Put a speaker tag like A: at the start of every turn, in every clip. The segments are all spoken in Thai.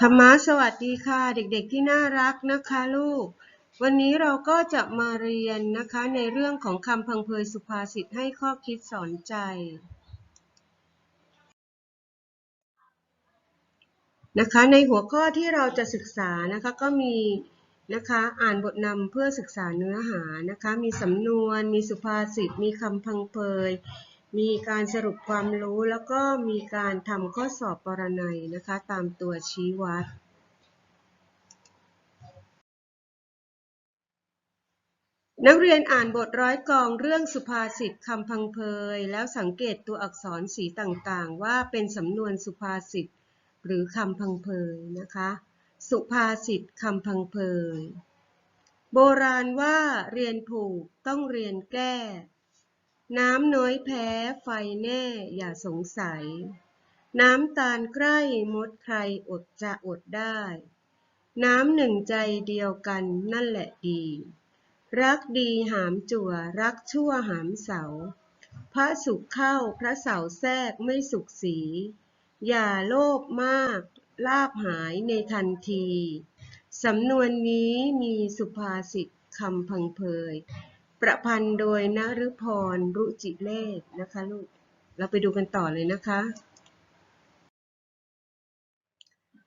A: ธรรมะสวัสดีค่ะ เด็กๆที่น่ารักนะคะลูก วันนี้เราก็จะมาเรียนนะคะในเรื่องของคำพังเพยสุภาษิตให้ข้อคิดสอนใจ นะคะในหัวข้อที่เราจะศึกษานะคะก็มีนะคะอ่านบทนำเพื่อศึกษาเนื้อหานะคะมีสำนวน มีสุภาษิต มีคำพังเพย มีการสรุปความรู้แล้วก็มีการทำข้อสอบปรนัยนะคะ ตามตัวชี้วัด นักเรียนอ่านบทร้อยกองเรื่องสุภาษิตคำพังเพย แล้วสังเกตตัวอักษรสีต่างๆ ว่าเป็นสำนวนสุภาษิตหรือคำพังเพยนะคะ สุภาษิตคำพังเพย โบราณว่าเรียนผูกต้องเรียนแก้ น้ำน้อยแพ้ไฟแน่อย่าสงสัย น้ำตาลใกล้มดใครอดจะอดได้ น้ำหนึ่งใจเดียวกันนั่นแหละดี รักดีหามจั่วรักชั่วหามเสา พระสุขเข้าพระเสาแทรกไม่สุขสี อย่าโลภมากลาบหายในทันที สำนวนนี้มีสุภาษิตคำพังเพย ประพันธ์โดยนฤพรรุจิเลศนะคะลูก เราไปดูกันต่อเลยนะคะ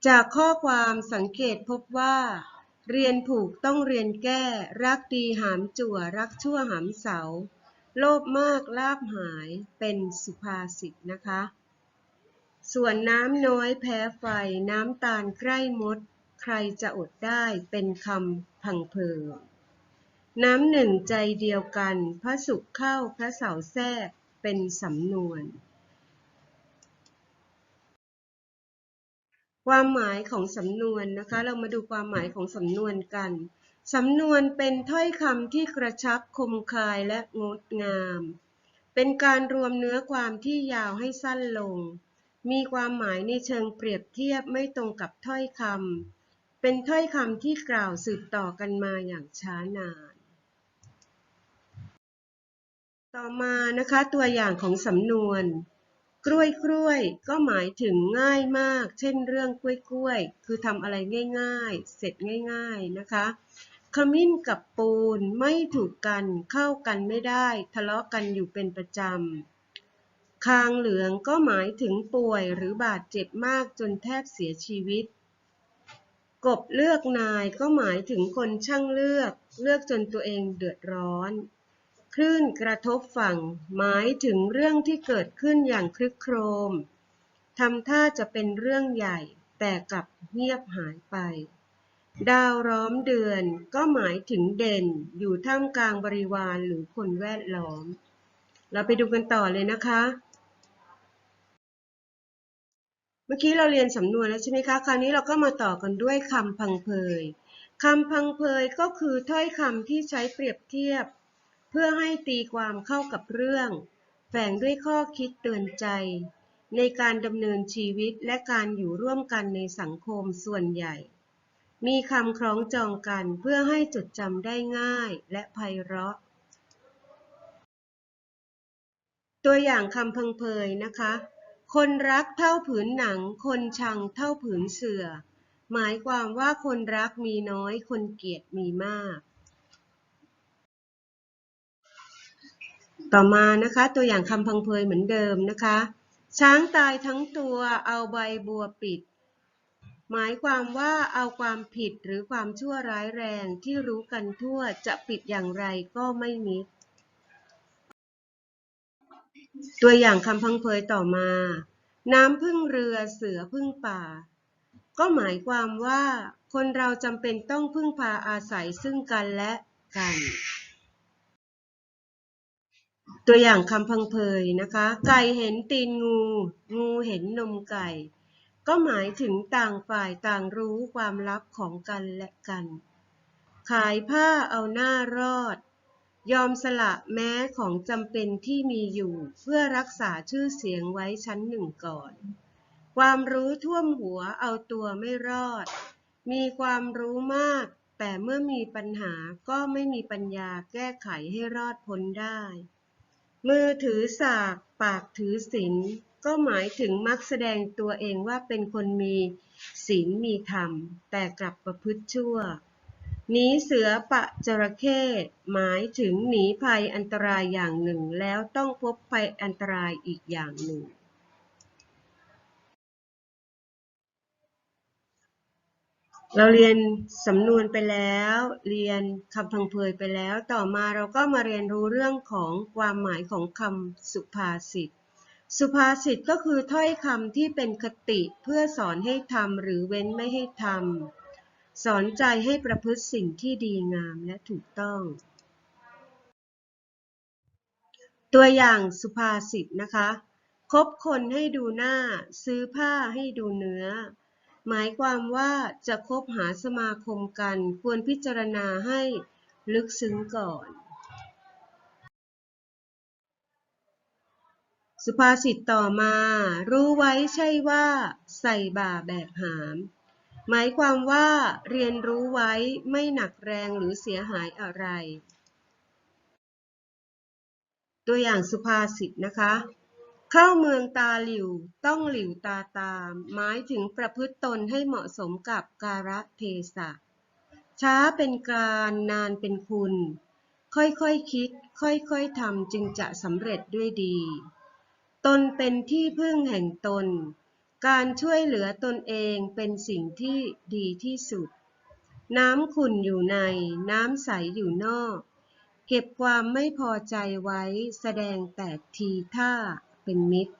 A: จากข้อความสังเกตพบว่า เรียนผูกต้องเรียนแก้ รักดีหามจั่ว รักชั่วหามเสา โลภมากลาบหายเป็นสุภาษิตนะคะ ส่วนน้ำน้อยแพ้ไฟ น้ำตาลใกล้มด ใครจะอดได้เป็นคำพังเพย น้ำหนึ่งใจเดียวกัน พระสุขเข้าพระเสาแทรก เป็นสำนวน ความหมายของสำนวนนะคะ เรามาดูความหมายของสำนวนกัน สำนวนเป็นถ้อยคำที่กระชับคมคายและงดงาม เป็นการรวมเนื้อความที่ยาวให้สั้นลง มีความหมายในเชิงเปรียบเทียบไม่ตรงกับถ้อยคำเป็นถ้อยคำที่กล่าวสืบต่อกันมาอย่างช้านาน ต่อมานะคะตัวอย่างของสำนวน กล้วยกล้วยก็หมายถึงง่ายมาก เช่นเรื่องกล้วยกล้วยคือทำอะไรง่าย ๆ เสร็จง่าย ๆนะคะขมิ้นกับปูนไม่ถูกกันเข้ากันไม่ได้ ทะเลาะกันอยู่เป็นประจำ คางเหลืองก็หมายถึงป่วยหรือบาดเจ็บมากจนแทบเสียชีวิต กบเลือกนายก็หมายถึงคนช่างเลือก เลือกจนตัวเองเดือดร้อน คลื่นกระทบฝั่ง หมายถึงเรื่องที่เกิดขึ้นอย่างคลึกโครมทำท่าจะเป็นเรื่องใหญ่ แต่กลับเงียบหายไป ดาวร้อมเดือนก็หมายถึงเด่นอยู่ท่ามกลางบริวารหรือคนแวดล้อม เราไปดูกันต่อเลยนะคะ เมื่อกี้เราเรียนสำนวนแล้วใช่ไหมคะ คราวนี้เราก็มาต่อกันด้วยคำพังเพยคำพังเพยก็คือถ้อยคำที่ใช้เปรียบเทียบ พื่อให้ตีความเข้ากับเรื่อง แฝงด้วยข้อคิดเตือนใจ ในการดำเนินชีวิตและการอยู่ร่วมกันในสังคมส่วนใหญ่ มีคำคล้องจองกันเพื่อให้จดจำได้ง่ายและไพเราะ ตัวอย่างคำพังเพยนะคะ คนรักเท่าผืนหนัง คนชังเท่าผืนเสือ่อ หมายความว่าคนรักมีน้อยคนเกลียดมีมาก ต่อมานะคะตัวอย่างคำพังเพยเหมือนเดิมนะคะ ช้างตายทั้งตัวเอาใบบัวปิด หมายความว่าเอาความผิดหรือความชั่วร้ายแรงที่รู้กันทั่วจะปิดอย่างไรก็ไม่มิด ตัวอย่างคำพังเพยต่อมา น้ำพึ่งเรือเสือพึ่งป่า ก็หมายความว่าคนเราจำเป็นต้องพึ่งพาอาศัยซึ่งกันและกัน ตัวอย่างคำพังเพยนะคะ ไก่เห็นตีนงู งูเห็นนมไก่ ก็หมายถึงต่างฝ่ายต่างรู้ความลับของกันและกัน ขายผ้าเอาหน้ารอด ยอมสละแม้ของจำเป็นที่มีอยู่ เพื่อรักษาชื่อเสียงไว้ชั้นหนึ่งก่อน ความรู้ท่วมหัวเอาตัวไม่รอด มีความรู้มาก แต่เมื่อมีปัญหาก็ไม่มีปัญญาแก้ไขให้รอดพ้นได้ มือถือสาก ปากถือศีลก็หมายถึงมักแสดงตัวเองว่าเป็นคนมีศีลมีธรรม แต่กลับประพฤติชั่ว หนีเสือปะจระเข้หมายถึงหนีภัยอันตรายอย่างหนึ่ง แล้วต้องพบภัยอันตรายอีกอย่างหนึ่ง เราเรียนสำนวนไปแล้ว เรียนคำพังเพยไปแล้ว ต่อมาเราก็มาเรียนรู้เรื่องของความหมายของคำสุภาษิต สุภาษิตก็คือถ้อยคำที่เป็นคติเพื่อสอนให้ทำหรือเว้นไม่ให้ทำสอนใจให้ประพฤติสิ่งที่ดีงามและถูกต้อง ตัวอย่างสุภาษิตนะคะ คบคนให้ดูหน้า ซื้อผ้าให้ดูเนื้อ หมายความว่าจะคบหาสมาคมกันควรพิจารณาให้ลึกซึ้งก่อน สุภาษิตต่อมา รู้ไว้ใช่ว่า ใส่บ่าแบกหาม หมายความว่าเรียนรู้ไว้ไม่หนักแรงหรือเสียหายอะไร ตัวอย่างสุภาษิตนะคะ เข้าเมืองตาหลิวต้องหลิวตาตาม หมายถึงประพฤติตนให้เหมาะสมกับกาลเทศะ ช้าเป็นการนานเป็นคุณ ค่อยๆคคิด ค่อยๆทำจึงจะสำเร็จด้วยดี ตนเป็นที่พึ่งแห่งตน การช่วยเหลือตนเองเป็นสิ่งที่ดีที่สุด น้ำขุ่นอยู่ใน น้ำใสอยู่นอก เก็บความไม่พอใจไว้แสดงแต่ทีท่า เป็นมิตร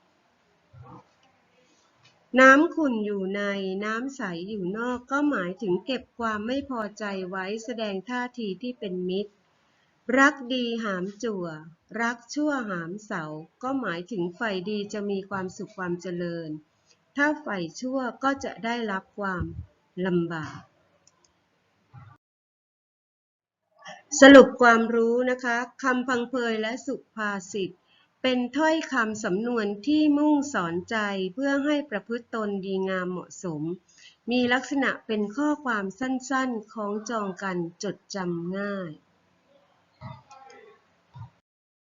A: น้ำขุ่นอยู่ในน้ำใสอยู่นอกก็หมายถึงเก็บความไม่พอใจไว้แสดงท่าทีที่เป็นมิตร รักดีหามจั่ว รักชั่วหามเสา ก็หมายถึงฝ่ายดีจะมีความสุขความเจริญ ถ้าฝ่ายชั่วก็จะได้รับความลำบากสรุปความรู้นะคะคำพังเพยและสุภาษิต เป็นถ้อยคำสำนวนที่มุ่งสอนใจเพื่อให้ประพฤติตนดีงามเหมาะสม มีลักษณะเป็นข้อความสั้นๆ ของจองกันจดจำง่าย